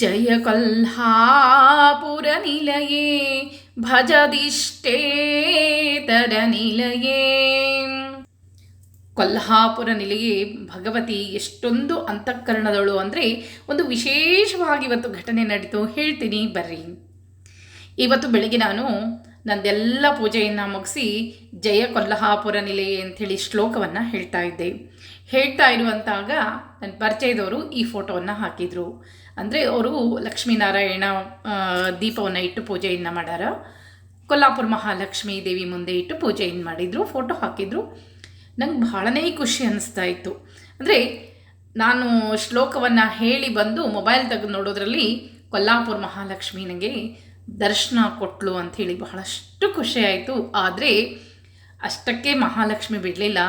ಜಯ ಕಲ್ಹಾಪುರ ನಿಲಯೇ ಭಜದಿಷ್ಟೇತರ ನಿಲಯೇ ಕೊಲ್ಹಾಪುರ ನಿಲಯೇ ಭಗವತಿ ಎಷ್ಟೊಂದು ಅಂತಃಕರಣದಳು ಅಂದರೆ ಒಂದು ವಿಶೇಷವಾಗಿ ಇವತ್ತು ಘಟನೆ ನಡೀತು, ಹೇಳ್ತೀನಿ ಬರ್ರಿ. ಇವತ್ತು ಬೆಳಗ್ಗೆ ನಾನು ನಂದೆಲ್ಲ ಪೂಜೆಯನ್ನು ಮುಗಿಸಿ ಜಯ ಕೊಲ್ಲಹಾಪುರ ನಿಲಯೇ ಅಂಥೇಳಿ ಶ್ಲೋಕವನ್ನು ಹೇಳ್ತಾ ಇದ್ದೆ. ಹೇಳ್ತಾ ಇರುವಂತಾಗ ನನ್ನ ಪರಿಚಯದವರು ಈ ಫೋಟೋವನ್ನು ಹಾಕಿದರು. ಅಂದರೆ ಅವರು ಲಕ್ಷ್ಮೀನಾರಾಯಣ ದೀಪವನ್ನು ಇಟ್ಟು ಪೂಜೆಯನ್ನು ಮಾಡ್ಯಾರ ಕೊಲ್ಲಾಪುರ ಮಹಾಲಕ್ಷ್ಮೀ ದೇವಿ ಮುಂದೆ ಇಟ್ಟು ಪೂಜೆಯನ್ನು ಮಾಡಿದರು, ಫೋಟೋ ಹಾಕಿದರು. ನಂಗೆ ಬಹಳನೇ ಖುಷಿ ಅನ್ನಿಸ್ತಾ ಇತ್ತು. ಅಂದರೆ ನಾನು ಶ್ಲೋಕವನ್ನು ಹೇಳಿ ಬಂದು ಮೊಬೈಲ್ ತೆಗೆದು ನೋಡೋದ್ರಲ್ಲಿ ಕೊಲ್ಲಾಪುರ ಮಹಾಲಕ್ಷ್ಮಿ ನನಗೆ ದರ್ಶನ ಕೊಟ್ಲು ಅಂಥೇಳಿ ಬಹಳಷ್ಟು ಖುಷಿ ಆಯಿತು. ಆದರೆ ಅಷ್ಟಕ್ಕೆ ಮಹಾಲಕ್ಷ್ಮಿ ಬಿಡಲಿಲ್ಲ.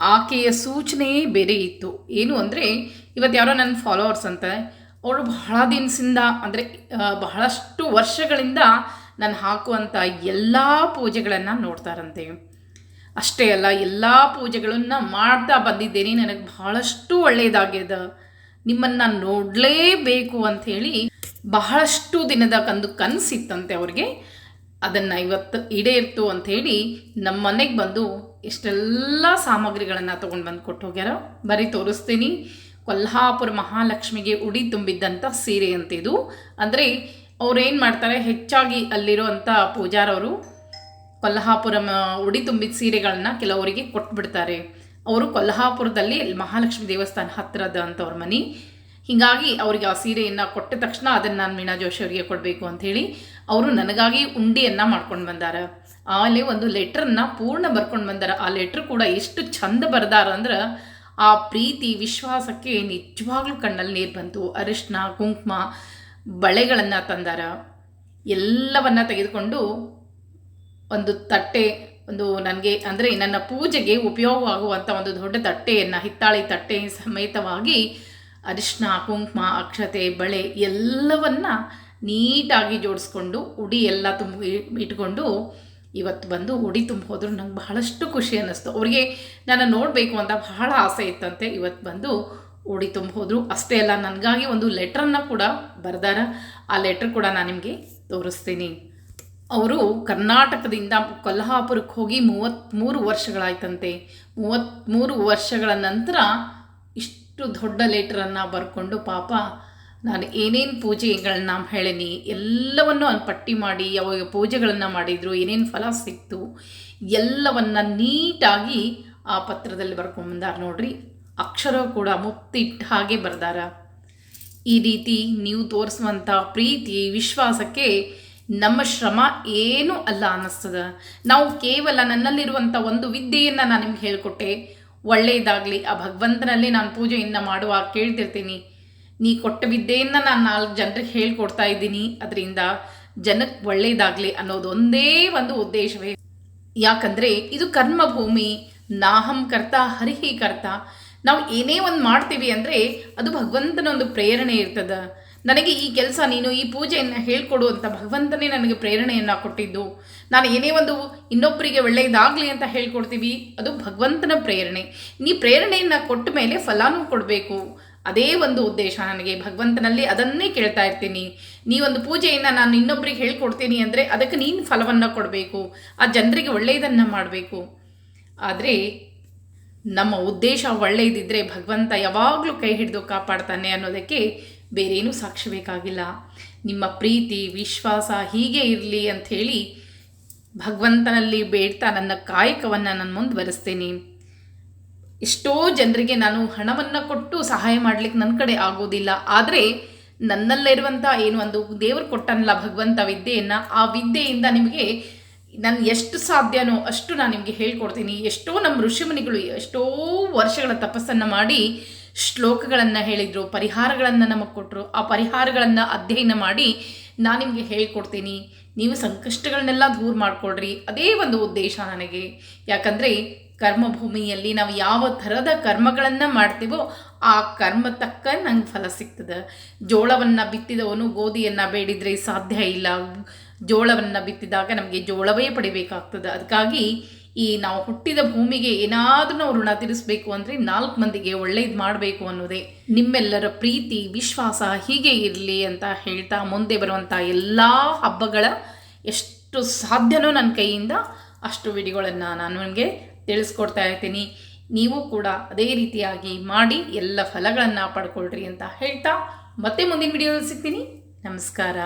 ಆಕೆಯ ಸೂಚನೆ ಬೇರೆ ಇತ್ತು. ಏನು ಅಂದರೆ, ಇವತ್ತು ಯಾರೋ ನನ್ನ ಫಾಲೋವರ್ಸ್ ಅಂತ, ಅವಳು ಬಹಳ ದಿನಸಿಂದ ಅಂದರೆ ಬಹಳಷ್ಟು ವರ್ಷಗಳಿಂದ ನಾನು ಹಾಕುವಂಥ ಎಲ್ಲ ಪೂಜೆಗಳನ್ನು ನೋಡ್ತಾರಂತೆ. ಅಷ್ಟೇ ಅಲ್ಲ, ಎಲ್ಲ ಪೂಜೆಗಳನ್ನು ಮಾಡ್ತಾ ಬಂದಿದ್ದೇನೆ, ನನಗೆ ಬಹಳಷ್ಟು ಒಳ್ಳೆಯದಾಗ್ಯದ ನಿಮ್ಮನ್ನು ನೋಡಲೇಬೇಕು ಅಂಥೇಳಿ ಬಹಳಷ್ಟು ದಿನದ ಕಂದು ಕನಸಿತ್ತಂತೆ ಅವ್ರಿಗೆ. ಅದನ್ನು ಇವತ್ತು ಈಡೇರ್ತು ಅಂಥೇಳಿ ನಮ್ಮ ಮನೆಗೆ ಬಂದು ಎಷ್ಟೆಲ್ಲ ಸಾಮಗ್ರಿಗಳನ್ನು ತೊಗೊಂಡು ಬಂದು ಕೊಟ್ಟು ಹೋಗ್ಯಾರ. ಬರೀ ತೋರಿಸ್ತೀನಿ. ಕೊಲ್ಹಾಪುರ ಮಹಾಲಕ್ಷ್ಮಿಗೆ ಉಡಿ ತುಂಬಿದ್ದಂಥ ಸೀರೆ ಅಂತ ಇದು. ಅಂದರೆ ಅವ್ರೇನು ಮಾಡ್ತಾರೆ, ಹೆಚ್ಚಾಗಿ ಅಲ್ಲಿರೋಂಥ ಪೂಜಾರವರು ಕೊಲ್ಹಾಪುರ ಉಡಿ ತುಂಬಿದ ಸೀರೆಗಳನ್ನ ಕೆಲವರಿಗೆ ಕೊಟ್ಬಿಡ್ತಾರೆ. ಅವರು ಕೊಲ್ಹಾಪುರದಲ್ಲಿ ಮಹಾಲಕ್ಷ್ಮಿ ದೇವಸ್ಥಾನ ಹತ್ತಿರದ ಅಂತವ್ರ ಮನೆ. ಹೀಗಾಗಿ ಅವರಿಗೆ ಆ ಸೀರೆಯನ್ನು ಕೊಟ್ಟ ತಕ್ಷಣ ಅದನ್ನು ನಾನು ಮೀನಾ ಜೋಶಿ ಅವರಿಗೆ ಕೊಡಬೇಕು ಅಂಥೇಳಿ ಅವರು ನನಗಾಗಿ ಉಂಡಿಯನ್ನು ಮಾಡ್ಕೊಂಡು ಬಂದಾರ. ಆಮೇಲೆ ಒಂದು ಲೆಟ್ರನ್ನು ಪೂರ್ಣ ಬರ್ಕೊಂಡು ಬಂದಾರ. ಆ ಲೆಟ್ರ್ ಕೂಡ ಎಷ್ಟು ಚಂದ ಬರ್ದಾರ ಅಂದ್ರೆ ಆ ಪ್ರೀತಿ, ವಿಶ್ವಾಸಕ್ಕೆ ನಿಜವಾಗ್ಲೂ ಕಣ್ಣಲ್ಲಿ ನೀರು ಬಂತು. ಅರಿಶಿನ ಕುಂಕುಮ, ಬಳೆಗಳನ್ನು ತಂದಾರ. ಎಲ್ಲವನ್ನ ತೆಗೆದುಕೊಂಡು ಒಂದು ತಟ್ಟೆ, ಒಂದು ನನಗೆ ಅಂದರೆ ನನ್ನ ಪೂಜೆಗೆ ಉಪಯೋಗವಾಗುವಂಥ ಒಂದು ದೊಡ್ಡ ತಟ್ಟೆಯನ್ನು, ಹಿತ್ತಾಳೆ ತಟ್ಟೆ ಸಮೇತವಾಗಿ ಅರಿಶಿನ, ಕುಂಕುಮ, ಅಕ್ಷತೆ, ಬಳೆ ಎಲ್ಲವನ್ನ ನೀಟಾಗಿ ಜೋಡಿಸ್ಕೊಂಡು ಉಡಿ ಎಲ್ಲ ತುಂಬ ಇಟ್ಕೊಂಡು ಇವತ್ತು ಬಂದು ಉಡಿ ತುಂಬ ಹೋದ್ರು ನಂಗೆ ಬಹಳಷ್ಟು ಖುಷಿ ಅನ್ನಿಸ್ತು. ಅವ್ರಿಗೆ ನಾನು ನೋಡಬೇಕು ಅಂತ ಬಹಳ ಆಸೆ ಇತ್ತಂತೆ. ಇವತ್ತು ಬಂದು ಉಡಿ ತುಂಬ ಹೋದರು ಅಷ್ಟೇ ಅಲ್ಲ, ನನಗಾಗಿ ಒಂದು ಲೆಟ್ರನ್ನು ಕೂಡ ಬರೆದಾರ. ಆ ಲೆಟ್ರ್ ಕೂಡ ನಾನು ನಿಮಗೆ ತೋರಿಸ್ತೀನಿ. ಅವರು ಕರ್ನಾಟಕದಿಂದ ಕೊಲ್ಹಾಪುರಕ್ಕೆ ಹೋಗಿ ಮೂವತ್ತ್ಮೂರು ವರ್ಷಗಳಾಯ್ತಂತೆ. ಮೂವತ್ತ್ಮೂರು ವರ್ಷಗಳ ನಂತರ ಇಷ್ಟು ದೊಡ್ಡ ಲೆಟ್ರನ್ನು ಬರ್ಕೊಂಡು ಪಾಪ ನಾನು ಏನೇನು ಪೂಜೆಗಳನ್ನ ಹೇಳೀನಿ ಎಲ್ಲವನ್ನು ಅವ್ನು ಪಟ್ಟಿ ಮಾಡಿ ಯಾವಾಗ ಪೂಜೆಗಳನ್ನು ಮಾಡಿದರು, ಏನೇನು ಫಲ ಸಿಕ್ತು, ಎಲ್ಲವನ್ನು ನೀಟಾಗಿ ಆ ಪತ್ರದಲ್ಲಿ ಬರ್ಕೊಂಬಂದಾರ ನೋಡ್ರಿ. ಅಕ್ಷರ ಕೂಡ ಮುತ್ತಿಟ್ಟ ಹಾಗೆ ಬರ್ದಾರ. ಈ ರೀತಿ ನೀವು ತೋರಿಸುವಂಥ ಪ್ರೀತಿ, ವಿಶ್ವಾಸಕ್ಕೆ ನಮ್ಮ ಶ್ರಮ ಏನೂ ಅಲ್ಲ ಅನ್ನಿಸ್ತದ. ನಾವು ಕೇವಲ ನನ್ನಲ್ಲಿರುವಂಥ ಒಂದು ವಿದ್ಯೆಯನ್ನು ನಾನು ನಿಮ್ಗೆ ಹೇಳಿಕೊಟ್ಟೆ. ಒಳ್ಳೆಯದಾಗಲಿ, ಆ ಭಗವಂತನಲ್ಲಿ ನಾನು ಪೂಜೆಯನ್ನು ಮಾಡುವಾಗ ಕೇಳ್ತಿರ್ತೀನಿ. ನೀ ಕೊಟ್ಟ ವಿದ್ಯೆಯನ್ನು ನಾನು ನಾಲ್ಕು ಜನರಿಗೆ ಹೇಳ್ಕೊಡ್ತಾ ಇದ್ದೀನಿ. ಅದರಿಂದ ಜನಕ್ಕೆ ಒಳ್ಳೆಯದಾಗಲಿ ಅನ್ನೋದು ಒಂದೇ ಒಂದು ಉದ್ದೇಶವೇ. ಯಾಕಂದರೆ ಇದು ಕರ್ಮಭೂಮಿ, ನಾಹಂ ಕರ್ತ, ಹರಿಹಿ ಕರ್ತ. ನಾವು ಏನೇ ಒಂದು ಮಾಡ್ತೀವಿ ಅಂದರೆ ಅದು ಭಗವಂತನ ಒಂದು ಪ್ರೇರಣೆ ಇರ್ತದ. ನನಗೆ ಈ ಕೆಲಸ ನೀನು ಈ ಪೂಜೆಯನ್ನು ಹೇಳ್ಕೊಡು ಅಂತ ಭಗವಂತನೇ ನನಗೆ ಪ್ರೇರಣೆಯನ್ನು ಕೊಟ್ಟಿದ್ದು. ನಾನು ಏನೇ ಒಂದು ಇನ್ನೊಬ್ಬರಿಗೆ ಒಳ್ಳೆಯದಾಗಲಿ ಅಂತ ಹೇಳ್ಕೊಡ್ತೀವಿ, ಅದು ಭಗವಂತನ ಪ್ರೇರಣೆ. ನೀ ಪ್ರೇರಣೆಯನ್ನು ಕೊಟ್ಟ ಮೇಲೆ ಫಲಾನು ಕೊಡಬೇಕು. ಅದೇ ಒಂದು ಉದ್ದೇಶ ನನಗೆ ಭಗವಂತನಲ್ಲಿ ಅದನ್ನೇ ಕೇಳ್ತಾ ಇರ್ತೀನಿ. ನೀ ಒಂದು ಪೂಜೆಯನ್ನು ನಾನು ಇನ್ನೊಬ್ಬರಿಗೆ ಹೇಳ್ಕೊಡ್ತೀನಿ ಅಂದರೆ ಅದಕ್ಕೆ ನೀನು ಫಲವನ್ನು ಕೊಡಬೇಕು. ಆ ಜನರಿಗೆ ಒಳ್ಳೆಯದನ್ನು ಮಾಡಬೇಕು. ಆದರೆ ನಮ್ಮ ಉದ್ದೇಶ ಒಳ್ಳೆಯದಿದ್ದರೆ ಭಗವಂತ ಯಾವಾಗಲೂ ಕೈ ಹಿಡಿದು ಕಾಪಾಡ್ತಾನೆ ಅನ್ನೋದಕ್ಕೆ ಬೇರೇನೂ ಸಾಕ್ಷಿ ಬೇಕಾಗಿಲ್ಲ. ನಿಮ್ಮ ಪ್ರೀತಿ, ವಿಶ್ವಾಸ ಹೀಗೆ ಇರಲಿ ಅಂಥೇಳಿ ಭಗವಂತನಲ್ಲಿ ಬೇಡ್ತಾ ನನ್ನ ಕಾಯಕವನ್ನು ನಾನು ಮುಂದುವರಿಸ್ತೇನೆ ಎಷ್ಟೋ ಜನರಿಗೆ ನಾನು ಹಣವನ್ನು ಕೊಟ್ಟು ಸಹಾಯ ಮಾಡಲಿಕ್ಕೆ ನನ್ನ ಕಡೆ ಆಗೋದಿಲ್ಲ. ಆದರೆ ನನ್ನಲ್ಲಿರುವಂಥ ಏನು ಒಂದು ದೇವರು ಕೊಟ್ಟನಲ್ಲ ಭಗವಂತ ವಿದ್ಯೆಯನ್ನು, ಆ ವಿದ್ಯೆಯಿಂದ ನಿಮಗೆ ನಾನು ಎಷ್ಟು ಸಾಧ್ಯನೋ ಅಷ್ಟು ನಾನು ನಿಮಗೆ ಹೇಳ್ಕೊಡ್ತೀನಿ. ಎಷ್ಟೋ ನಮ್ಮ ಋಷಿಮುನಿಗಳು ಎಷ್ಟೋ ವರ್ಷಗಳ ತಪಸ್ಸನ್ನು ಮಾಡಿ ಶ್ಲೋಕಗಳನ್ನು ಹೇಳಿದರು, ಪರಿಹಾರಗಳನ್ನು ನಮಗೆ ಕೊಟ್ಟರು ಆ ಪರಿಹಾರಗಳನ್ನು ಅಧ್ಯಯನ ಮಾಡಿ ನಾನು ನಿಮಗೆ ಹೇಳ್ಕೊಡ್ತೀನಿ. ನೀವು ಸಂಕಷ್ಟಗಳನ್ನೆಲ್ಲ ದೂರ ಮಾಡಿಕೊಡ್ರಿ ಅದೇ ಒಂದು ಉದ್ದೇಶ ನನಗೆ. ಯಾಕಂದರೆ ಕರ್ಮಭೂಮಿಯಲ್ಲಿ ನಾವು ಯಾವ ಥರದ ಕರ್ಮಗಳನ್ನು ಮಾಡ್ತೀವೋ ಆ ಕರ್ಮ ತಕ್ಕ ನಂಗೆ ಫಲ ಸಿಗ್ತದೆ. ಜೋಳವನ್ನು ಬಿತ್ತಿದವನು ಗೋಧಿಯನ್ನು ಬೇಡಿದರೆ ಸಾಧ್ಯ ಇಲ್ಲ. ಜೋಳವನ್ನು ಬಿತ್ತಿದಾಗ ನಮಗೆ ಜೋಳವೇ ಪಡಿಬೇಕಾಗ್ತದೆ. ಅದಕ್ಕಾಗಿ ಈ ನಾವು ಹುಟ್ಟಿದ ಭೂಮಿಗೆ ಏನಾದರೂ ನಾವು ಋಣ ತೀರಿಸಬೇಕು ಅಂದರೆ ನಾಲ್ಕು ಮಂದಿಗೆ ಒಳ್ಳೇದು ಮಾಡಬೇಕು ಅನ್ನೋದೇ. ನಿಮ್ಮೆಲ್ಲರ ಪ್ರೀತಿ, ವಿಶ್ವಾಸ ಹೀಗೆ ಇರಲಿ ಅಂತ ಹೇಳ್ತಾ ಮುಂದೆ ಬರುವಂಥ ಎಲ್ಲ ಹಬ್ಬಗಳ ಎಷ್ಟು ಸಾಧ್ಯನೋ ನನ್ನ ಕೈಯಿಂದ ಅಷ್ಟು ವಿಡಿಯೋಗಳನ್ನು ನಾನು ನಿಮಗೆ ತಿಳಿಸ್ಕೊಡ್ತಾ ಇರ್ತೀನಿ. ನೀವು ಕೂಡ ಅದೇ ರೀತಿಯಾಗಿ ಮಾಡಿ ಎಲ್ಲ ಫಲಗಳನ್ನು ಪಡ್ಕೊಳ್ರಿ ಅಂತ ಹೇಳ್ತಾ ಮತ್ತೆ ಮುಂದಿನ ವಿಡಿಯೋದಲ್ಲಿ ಸಿಗ್ತೀನಿ. ನಮಸ್ಕಾರ.